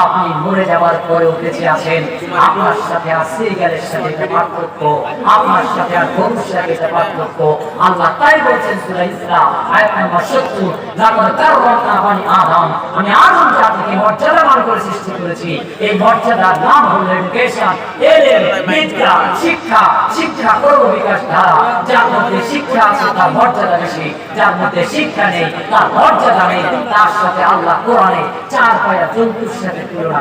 আপনি মরে যাওয়ার পরেও বেঁচে আছেন। আপনার সাথে আর সিরিয়ালের সাথে পার্থক্য। আপনার সাথে আর গরুর সাথে পার্থক্য। আল্লাহ তাই বলছেন সূরা ইসরা, আয়াত নম্বর 70 লাকাদ কাররামনা বানি আদম। আমি আদম জাতিকে মর্যাদাবান করে সৃষ্টি করেছি। এই মর্যাদার নাম হলো এডুকেশন এলেম, বিদ্যা, শিক্ষা শিক্ষা কর্ম বিকাশ ধারা। যার মধ্যে শিক্ষা আছে, তার মর্যাদা বেশি। যার মধ্যে শিক্ষা নেই, তার মর্যাদা নেই। তার সাথে আল্লাহ কোরআনে চার পায়া জন্তুর সাথে তুলনা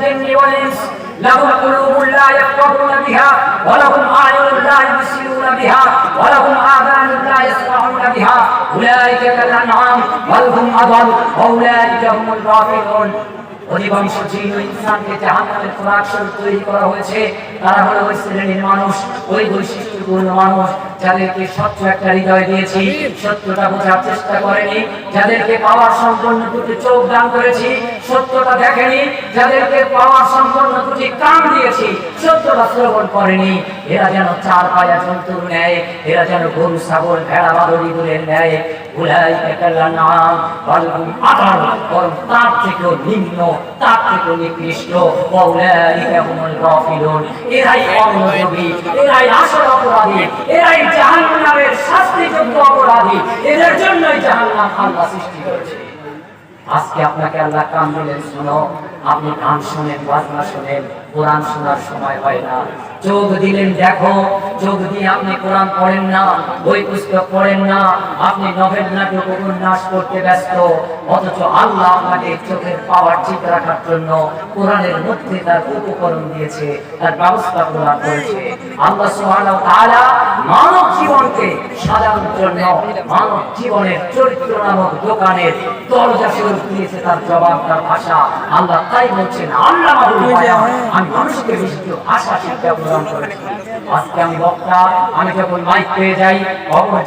জিন্নি লাহুম কুলুবুল লা বিহা, ওয়া লাহুম আয়ুনুল লা বিহা, ওয়া লাহুম আযানুল লা ইয়াসমাউনা বিহা, উলাইকা কাল আনআম হুম আদাল উলাইকা হুমুল গাফিলুন। অধিকাংশ জিন ও ইনসানকে জাহান্নামের খোরাক স্বরূপ তৈরি করা হয়েছে। তারা হলো ওই শ্রেণির মানুষ, ওই বৈশিষ্ট্যপূর্ণ মানুষ। যাদেরকে স্বচ্ছ একটা হৃদয় দিয়েছি সত্যটা বোঝার চেষ্টা করেনি যাদেরকে পাওয়ার সম্পন্ন দুটি চোখ দান করেছি সত্যটা দেখেনি যাদেরকে পাওয়ার সম্পন্ন দুটি কান দিয়েছি সত্যটা শ্রবণ করেনি। এরা যেন চার পায়া জন্তুর ন্যায় এরা যেন গরু ছাগল ভেড়া বাদরি গুলের ন্যায়। উলাইকা কাল্লানাম বালহুম আদাল বরং তার থেকেও নিম্ন তার থেকেও নিকৃষ্ট। গাফিলুন। এরাই অমনোযোগী এরাই আসল অপরাধী এরাই আজকে আপনাকে আল্লাহ কান দিলেন, শুনো। আপনি গান শোনেন, বাজনা শোনেন। কোরআন শোনার সময় হয় না। চোখ দিলেন, দেখো, চোখ দিয়ে আপনি কোরআন পড়েন না, বই পুস্তক পড়েন না, আপনি নভেল নাটক উপন্যাস করতে ব্যস্ত, অথচ আল্লাহ আপনাকে চোখের পাওয়ার ঠিক রাখার জন্য কোরআনের মধ্যে তার উপকরণ দিয়েছে, তার ব্যবস্থা প্রদান করেছে। আল্লাহ সুবহানাহু তাআলা মানব জীবনকে সাজানোর জন্য, মানব জীবনের চরিত্র নামক দোকানের দরজা স্বরূপ দিয়েছে তার জবাব, তার ভাষা। আল্লাহ তাই বলছেন, আল্লাহ আমি মানুষকে বিশুদ্ধ ভাষা শিক্ষা করেছি। আজকে আমি বক্তা, আমি যখন মাইক পেয়ে যাই অপর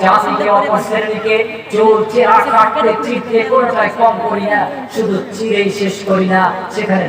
অপর শ্রেণীকে কম করি না, শুধু চিরেই শেষ করি না, সেখানে